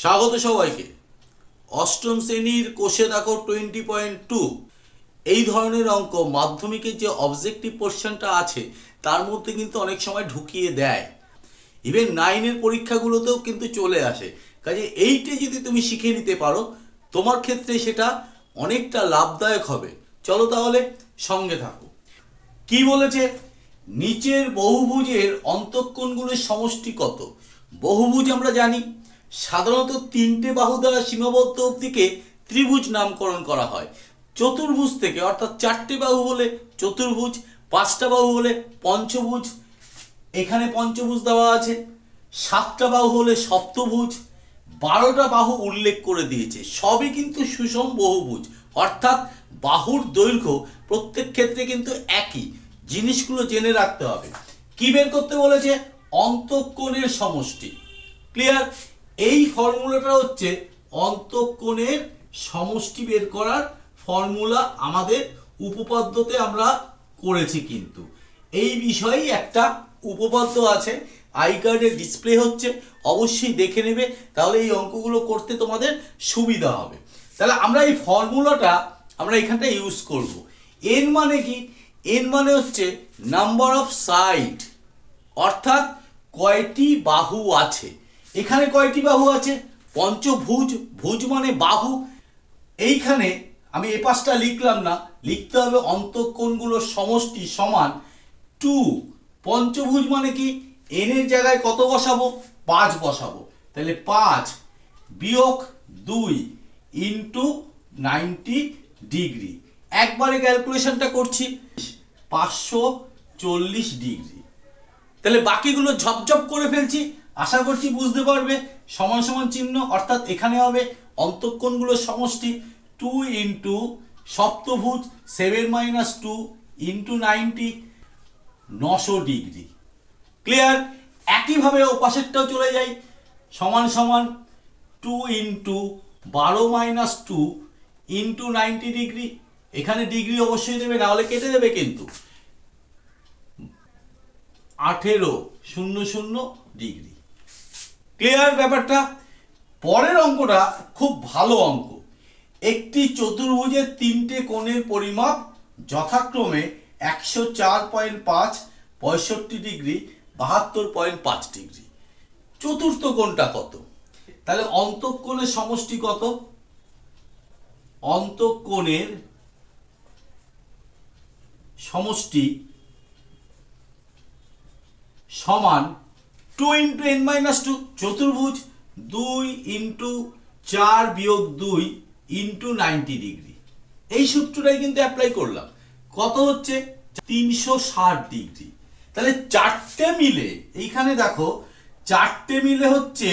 স্বাগত সবাইকে। অষ্টম শ্রেণির কোষে দেখো টোয়েন্টি পয়েন্ট টু এই ধরনের অঙ্ক মাধ্যমিকের যে অবজেক্টিভ পোর্শনটা আছে, তার মধ্যে কিন্তু অনেক সময় ঢুকিয়ে দেয়। ইভেন নাইনের পরীক্ষাগুলোতেও কিন্তু চলে আসে। কাজে এইটে যদি তুমি শিখে নিতে পারো, তোমার ক্ষেত্রে সেটা অনেকটা লাভদায়ক হবে। চলো তাহলে সঙ্গে থাকো। কি বলেছে? নিচের বহুভুজের অন্তঃকোণগুলোর সমষ্টি কত? বহুভুজ আমরা জানি সাধারণত তিনটে বাহু দ্বারা সীমাবদ্ধ অবধিকে ত্রিভুজ নামকরণ করা হয়। চতুর্ভুজ থেকে, অর্থাৎ চারটে বাহু হলে চতুর্ভুজ, পাঁচটা বাহু হলে পঞ্চভুজ, এখানে পঞ্চভুজ দেওয়া আছে। সাতটা বাহু হলে সপ্তভুজ, বারোটা বাহু উল্লেখ করে দিয়েছে। সবই কিন্তু সুষম বহুভুজ, অর্থাৎ বাহুর দৈর্ঘ্য প্রত্যেক ক্ষেত্রে কিন্তু একই। জিনিসগুলো জেনে রাখতে হবে। কি বের করতে বলেছে? অন্তঃকোণের সমষ্টি। ক্লিয়ার? এই ফর্মুলাটা হচ্ছে অন্তঃকোণের সমষ্টি বের করার ফর্মুলা আমাদের উপপাদ্যতে আমরা করেছি কিন্তু। এই বিষয়েই একটা উপপাদ্য আছে আই কার্ডের ডিসপ্লে হচ্ছে, অবশ্যই দেখে নেবে, তাহলে এই অঙ্কগুলো করতে তোমাদের সুবিধা হবে। তাহলে আমরা এই ফর্মুলাটা আমরা এখানটা ইউজ করব। এন মানে কি? এন মানে হচ্ছে নাম্বার অফ সাইড অর্থাৎ কয়টি বাহু আছে? এখানে কয়টি বাহু আছে? পঞ্চভুজ, ভুজ মানে বাহু। এইখানে আমি এ পাশটা লিখলাম না, লিখতে হবে অন্তঃকোণগুলোর সমষ্টি সমান টু। পঞ্চভুজ মানে কি? এন এর জায়গায় কত বসাবো? পাঁচ বসাবো। তাহলে পাঁচ বিয়োগ দুই ইন্টু নাইনটি ডিগ্রি। একবারে ক্যালকুলেশনটা করছি, পাঁচশো চল্লিশ ডিগ্রি। তাহলে বাকিগুলো ঝপঝপ করে ফেলছি আশা করছি বুঝতে পারবে। সমান সমান চিহ্ন, অর্থাৎ এখানে হবে অন্তঃকোণগুলোর সমষ্টি two into সপ্তভুজ seven minus two into ninety নশো ডিগ্রি। ক্লিয়ার একইভাবে ও পাশেরটাও চলে যাই। সমান সমান টু ইন্টু বারো minus two into ninety degree. এখানে ডিগ্রি অবশ্যই দেবে, না হলে কেটে দেবে কিন্তু। আঠেরো, শূন্য শূন্য ডিগ্রি। ক্লিয়ার ব্যাপারটা? পরের অঙ্কটা খুব ভালো অঙ্ক। একটি চতুর্ভুজের তিনটে কোণের পরিমাপ যথাক্রমে একশো চার পয়েন্ট পাঁচ, পঁয়ষট্টি ডিগ্রি, বাহাত্তর পয়েন্ট পাঁচ ডিগ্রি। চতুর্থ কোণটা কত? তাহলে অন্তঃকোণের সমষ্টি কত? অন্তঃকোণের সমষ্টি সমান two into N minus two, চতুর্ভুজ দুই ইন্টু চার বিয়োগ দুই ইন্টু নাইনটি ডিগ্রি। এই সূত্রটাই কিন্তু অ্যাপ্লাই করলাম। কত হচ্ছে? তিনশো ষাট ডিগ্রি। তাহলে চারটে মিলে, এইখানে দেখো, চারটে মিলে হচ্ছে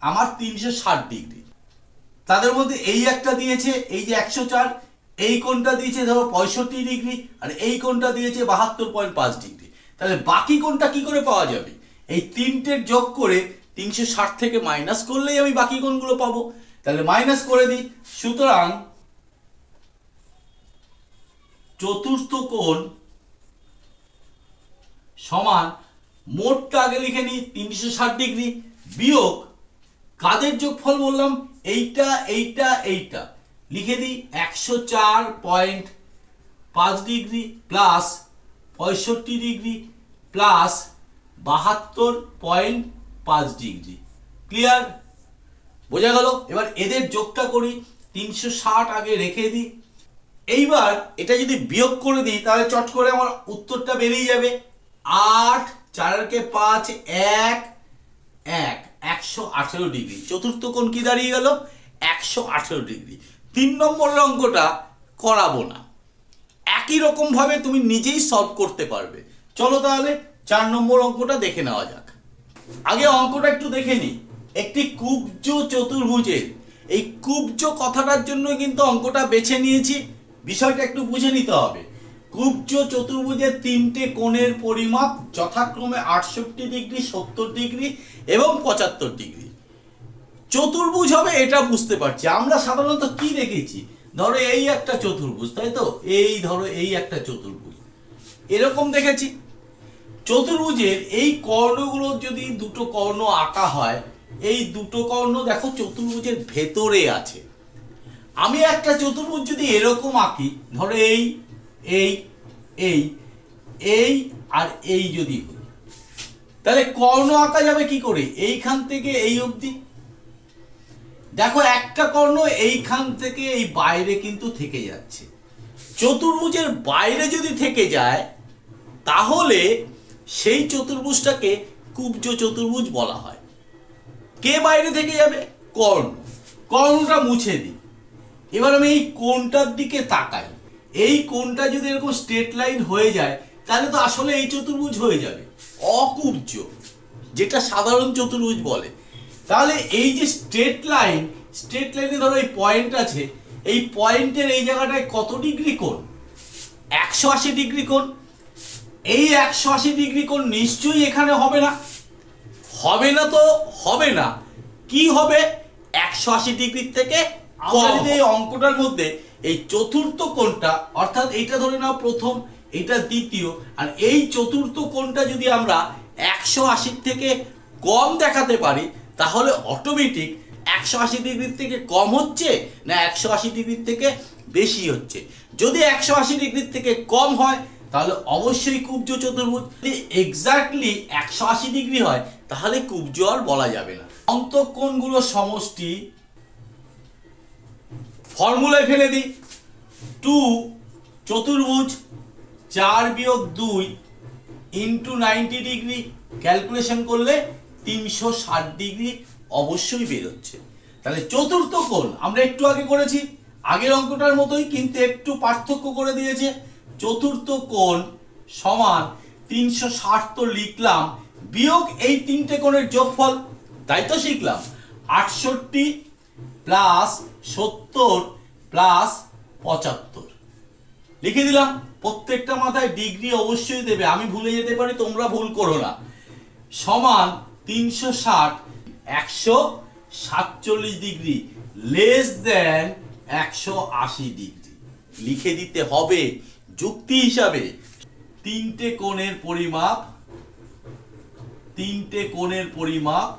আমার তিনশো ষাট ডিগ্রি। তাদের মধ্যে এই একটা দিয়েছে, এই যে একশো চার, এই কোণটা দিয়েছে ধরো পঁয়ষট্টি ডিগ্রি, আর এই কোণটা দিয়েছে বাহাত্তর পয়েন্ট পাঁচ ডিগ্রি। তাহলে বাকি কোণটা কি করে পাওয়া যাবে? এই তিনটের যোগ করে তিনশো ষাট থেকে মাইনাস করলেই আমি বাকি কোণগুলো পাবো। তাহলে মাইনাস করে দিই। সুতরাং চতুর্থ কোণ সমান মোটটা আগে লিখে নিই? তিনশো ষাট ডিগ্রি। বিয়োগ কাদের যোগফল বললাম? এইটা এইটা এইটা। লিখে দিই একশো চার পয়েন্ট পাঁচ ডিগ্রি প্লাস পঁয়ষট্টি ডিগ্রি প্লাস বাহাত্তর পয়েন্ট পাঁচ ডিগ্রি। ক্লিয়ার বোঝা গেল? এবার এদের যোগটা করি, তিনশো ষাট আগে রেখে দিই। এইবার এটা যদি বিয়োগ করে দিই, তাহলে চট করে আমার উত্তরটা বেরিয়ে যাবে। আট চারকে পাঁচ, এক এক, একশো আঠেরো ডিগ্রি। চতুর্থ কোণ কি দাঁড়িয়ে গেল? একশো আঠেরো ডিগ্রি। তিন নম্বর অঙ্কটা করাবো না। একই রকম ভাবে তুমি নিজেই সলভ করতে পারবে। চলো তাহলে নম্বর অঙ্কটা দেখে নেওয়া যাক। আগে অঙ্কটা একটু দেখে নিই। একটি কুব্জ চতুর্ভুজের এই কুব্জ কথাটার জন্য কিন্তু অঙ্কটা বেছে নিয়েছি। বিষয়টা একটু বুঝে নিতে হবে। কুব্জ চতুর্ভুজের তিনটে কোণের পরিমাপ যথাক্রমে আটষট্টি ডিগ্রি, সত্তর ডিগ্রি এবং পঁচাত্তর ডিগ্রি। চতুর্ভুজ হবে এটা বুঝতে পারছি। আমরা সাধারণত কি দেখেছি? ধরো এই একটা চতুর্ভুজ, তাই তো? এই ধরো এই একটা চতুর্ভুজ। এরকম দেখেছি। চতুর্ভুজের এই কর্ণগুলোর যদি দুটো কর্ণ আঁকা হয়, এই দুটো কর্ণ দেখো চতুর্ভুজের ভেতরে আছে। আমি একটা চতুর্ভুজ যদি এরকম আঁকি, ধরো এই এই এই এই আর এই যদি তাহলে কর্ণ আঁকা যাবে কি করে? এইখান থেকে এই অবধি। দেখো একটা কর্ণ এইখান থেকে এই বাইরে কিন্তু থেকে যাচ্ছে। চতুর্ভুজের বাইরে যদি থেকে যায়, তাহলে সেই চতুর্ভুজটাকে কুব্জ চতুর্ভুজ বলা হয়। কে বাইরে থেকে যাবে? কর্ণ। কর্ণটা মুছে দিই। এবার আমি এই কোণটার দিকে তাকাই। এই কোণটা যদি এরকম স্ট্রেট লাইন হয়ে যায়, তাহলে তো আসলে এই চতুর্ভুজ হয়ে যাবে। অকুব্জ, যেটা সাধারণ চতুর্ভুজ বলে। তাহলে এই যে স্ট্রেট লাইন স্ট্রেট লাইনে ধরো এই পয়েন্ট আছে, এই পয়েন্টের এই জায়গাটায় কত ডিগ্রি কোণ? একশো আশি ডিগ্রি কোণ। এই একশো আশি ডিগ্রি কোণ নিশ্চয়ই এখানে হবে না? হবে না তো হবে না। কি হবে? একশো আশি ডিগ্রির থেকে আমরা যদি এই অঙ্কটার মধ্যে এই চতুর্থ কোণটা অর্থাৎ এইটা ধরে নাও প্রথম এটা দ্বিতীয় আর এই চতুর্থ কোণটা যদি আমরা একশো আশির থেকে কম দেখাতে পারি তাহলে অটোমেটিক একশো আশি ডিগ্রির থেকে কম হচ্ছে না একশো আশি ডিগ্রির থেকে বেশি হচ্ছে? যদি একশো আশি ডিগ্রির থেকে কম হয় তাহলে অবশ্যই কুব্জ চতুর্ভুজ যদি এক্স্যাক্টলি একশো আশি ডিগ্রি হয়, তাহলে কুব্জ আর বলা যাবে না। অন্তঃকোণগুলো সমষ্টি ফর্মুলায় ফেলে দিই। টু চতুর্ভুজ, চার বিয়োগ দুই ইন্টু নাইনটি ডিগ্রি ক্যালকুলেশন করলে তিনশো ষাট ডিগ্রি অবশ্যই বেরোচ্ছে। তাহলে চতুর্থ কোণ, আমরা একটু আগে করেছি, আগের অঙ্কটার মতোই কিন্তু একটু পার্থক্য করে দিয়েছে। চতুর্থ কোণ সমান তিনশো ষাট তো লিখলাম। বিয়োগ এই তিনটে কোণের যোগফল, তাই তো শিখলাম, আটষট্টি প্লাস সত্তর প্লাস পঁচাত্তর। লিখে দিলাম, প্রত্যেকটা মাথায় ডিগ্রি অবশ্যই দেবে, আমি ভুলে যেতে পারি, তোমরা ভুল করো না। সমান তিনশো ষাট, একশো সাতচল্লিশ ডিগ্রি লেস দেন একশো আশি ডিগ্রি। লিখে দিতে হবে যুক্তি হিসাবে তিনটে কোণের পরিমাপ, তিনটে কোণের পরিমাপ,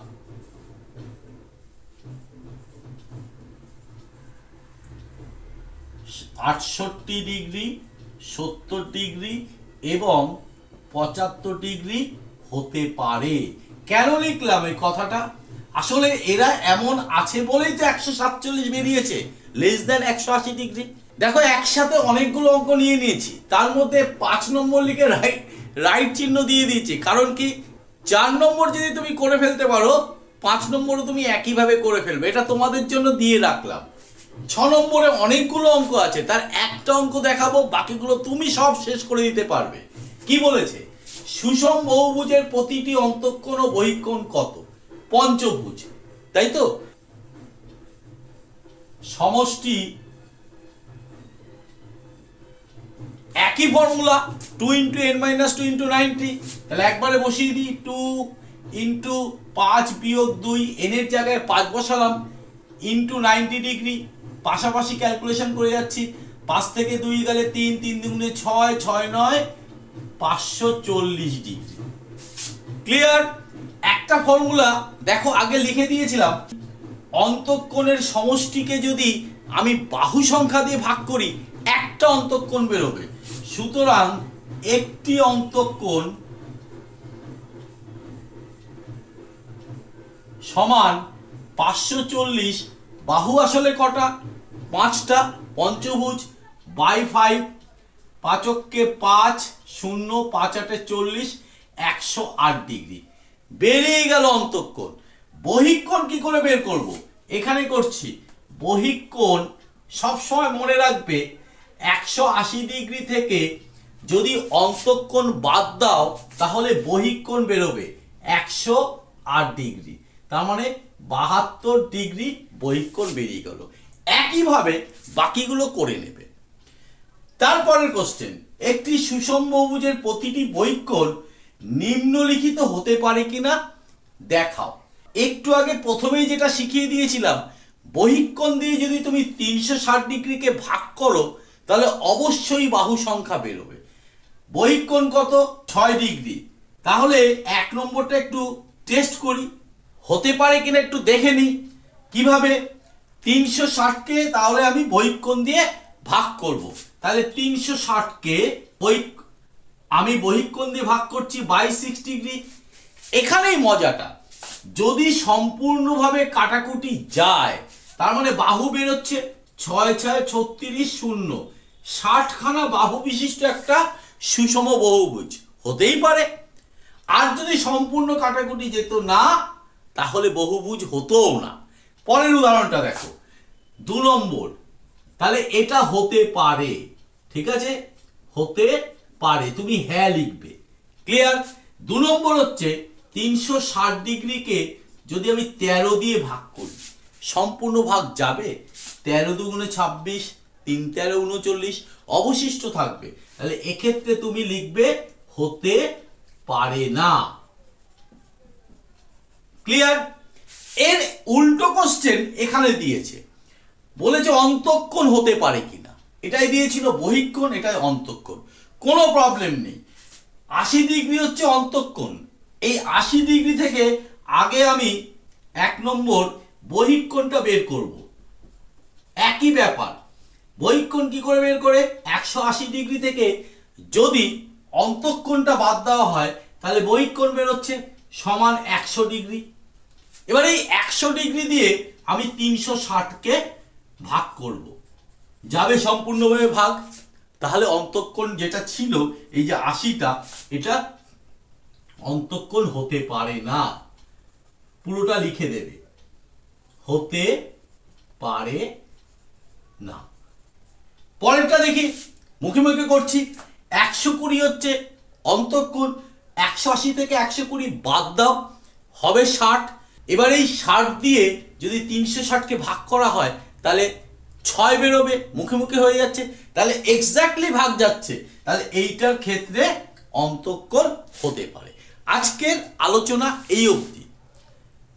আটষট্টি ডিগ্রি, সত্তর ডিগ্রি এবং পঁচাত্তর ডিগ্রি হতে পারে। কেন লিখলাম এই কথাটা? আসলে এরা এমন আছে বলেই তো একশো সাতচল্লিশ বেরিয়েছে লেস দেন একশো আশি ডিগ্রি। দেখো, একসাথে অনেকগুলো অঙ্ক নিয়ে নিয়েছি। তার মধ্যে পাঁচ নম্বর লিখে রাইট রাইট চিহ্ন দিয়ে দিয়েছি। কারণ কি, চার নম্বর যদি তুমি করে ফেলতে পারো, পাঁচ নম্বরও তুমি একইভাবে করে ফেলবে। এটা তোমাদের জন্য দিয়ে রাখলাম। ছ নম্বরে অনেকগুলো অঙ্ক আছে। তার একটা অঙ্ক দেখাবো, বাকিগুলো তুমি সব শেষ করে দিতে পারবে। কি বলেছে? সুষম বহুভুজের প্রতিটি অন্তঃকোণ ও বহিঃকোণ কত? পঞ্চভুজ। তাই তো? সমষ্টি একই formula two into N minus two into ninety তাহলে একবারে বসিয়ে দিই টু ইন্টু পাঁচ বিয়োগ দুই এনের জায়গায় পাঁচ বসালাম ইন্টু নাইনটি ডিগ্রি পাশাপাশি ক্যালকুলেশন করে যাচ্ছি, পাঁচ থেকে দুই গেলে তিন তিন দুগুণে ছয় ছয় নয়, পাঁচশো চল্লিশ ডিগ্রি ক্লিয়ার একটা ফর্মুলা দেখো আগে লিখে দিয়েছিলাম, অন্তঃকোণের সমষ্টিকে যদি আমি বাহু সংখ্যা দিয়ে ভাগ করি, একটা অন্তঃকোণ বেরোবে। সুতরাং একটি অন্তঃকোণ সমান পাঁচশো চল্লিশ বাহু আসলে কটা? পাঁচটা। পঞ্চভুজ বাই ফাইভ পাঁচককে পাঁচ, শূন্য, পাঁচ আটে চল্লিশ, একশো আট ডিগ্রি। বেরিয়ে গেল অন্তঃকোণ। বহিঃকোণ কি করে বের করব? এখানে করছি। বহিঃকোণ সবসময় মনে রাখবে একশো আশি ডিগ্রি থেকে যদি অন্তঃকোণ বাদ দাও, তাহলে বহিঃকোণ বেরোবে। একশো আট ডিগ্রি। তার মানে বাহাত্তর ডিগ্রি বহিঃকোণ বেরিয়ে গেল। একইভাবে বাকিগুলো করে নেবে। তারপরের কোশ্চেন একটি সুষম বহুভুজের প্রতিটি বৈকোণ নিম্নলিখিত হতে পারে কিনা দেখাও। একটু আগে প্রথমেই যেটা শিখিয়ে দিয়েছিলাম, বহিকোণ দিয়ে যদি তুমি তিনশো ষাট ডিগ্রিকে ভাগ করো তাহলে অবশ্যই বাহু সংখ্যা বেরোবে। বহিকোণ কত? ছয় ডিগ্রি। তাহলে এক নম্বরটা একটু টেস্ট করি। হতে পারে কিনা একটু দেখে নিই। কীভাবে? তিনশো ষাটকে তাহলে আমি বহিকোণ দিয়ে ভাগ করব। তাহলে তিনশো ষাটকে বই আমি বহিকোণ দিয়ে ভাগ করছি বাই সিক্স ডিগ্রি। এখানেই মজাটা। যদি সম্পূর্ণভাবে কাটাকুটি যায়, তার মানে বাহু বেরোচ্ছে, ছয় ছয় ছত্রিশ শূন্য। ষাটখানা বাহু বিশিষ্ট একটা সুষম বহুভুজ। হতেই পারে। আর যদি সম্পূর্ণ কাটাকুটি যেত না, তাহলে বহুভুজ হতোও না। পরের উদাহরণটা দেখো। দু নম্বর। তাহলে এটা হতে পারে। ঠিক আছে? হতে পারে। তুমি হ্যাঁ লিখবে। ক্লিয়ার? দু নম্বর হচ্ছে তিনশো ষাট ডিগ্রিকে যদি আমি তেরো দিয়ে ভাগ করি, সম্পূর্ণ ভাগ যাবে তেরো দুগুণে ছাব্বিশ তিন, তেরো, উনচল্লিশ অবশিষ্ট থাকবে। তাহলে এক্ষেত্রে তুমি লিখবে, হতে পারে না। ক্লিয়ার এর উল্টো কোশ্চেন এখানে দিয়েছে। বলেছে অন্তঃক্ষণ হতে পারে কিনা। এটাই দিয়েছিল বহিক্ষণ, এটাই অন্তঃক্ষণ। কোনো প্রবলেম নেই। আশি ডিগ্রি হচ্ছে অন্তঃক্ষণ। এই আশি ডিগ্রি থেকে আগে আমি এক নম্বর বহিক্ষণটা বের করব। একই ব্যাপার। বহিক্ষণ কি করে বের করে? একশো আশি ডিগ্রি থেকে। যদি অন্তঃক্ষণটা বাদ দেওয়া হয়, তাহলে বহিক্ষণ বেরোচ্ছে সমান একশো ডিগ্রি। এবার এই একশো ডিগ্রি দিয়ে আমি তিনশো ষাটকে ভাগ করব। যাবে সম্পূর্ণভাবে ভাগ। তাহলে অন্তঃক্ষণ যেটা ছিল, এই যে আশিটা, এটা অন্তঃক্ষণ হতে পারে না। পুরোটা লিখে দেবে। হতে পারে না। পরেরটা দেখি। মুখে মুখে করছি। একশো কুড়ি হচ্ছে অন্তঃক্ষণ একশো আশি থেকে একশো কুড়ি বাদ দাও। হবে ষাট। এবার এই ষাট দিয়ে যদি তিনশো ষাটকে ভাগ করা হয়, তাহলে ছয় বেরোবে। মুখে মুখে হয়ে যাচ্ছে। তাহলে এক্স্যাক্টলি ভাগ যাচ্ছে। তাহলে এইটার ক্ষেত্রে অন্তঃক্ষণ হতে পারে। আজকের আলোচনা এই অবধি।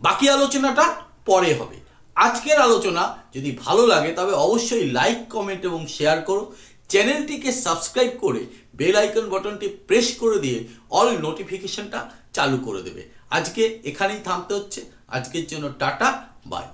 বাকি আলোচনাটা পরে হবে। আজকের আলোচনা যদি ভালো লাগে, তবে অবশ্যই লাইক কমেন্ট এবং শেয়ার করো। চ্যানেলটিকে সাবস্ক্রাইব করে বেল আইকন বটনটি প্রেস করে দিয়ে অল নোটিফিকেশনটা চালু করে দেবে। আজকে এখানেই থামতে হচ্ছে। আজকের জন্য টাটা বাই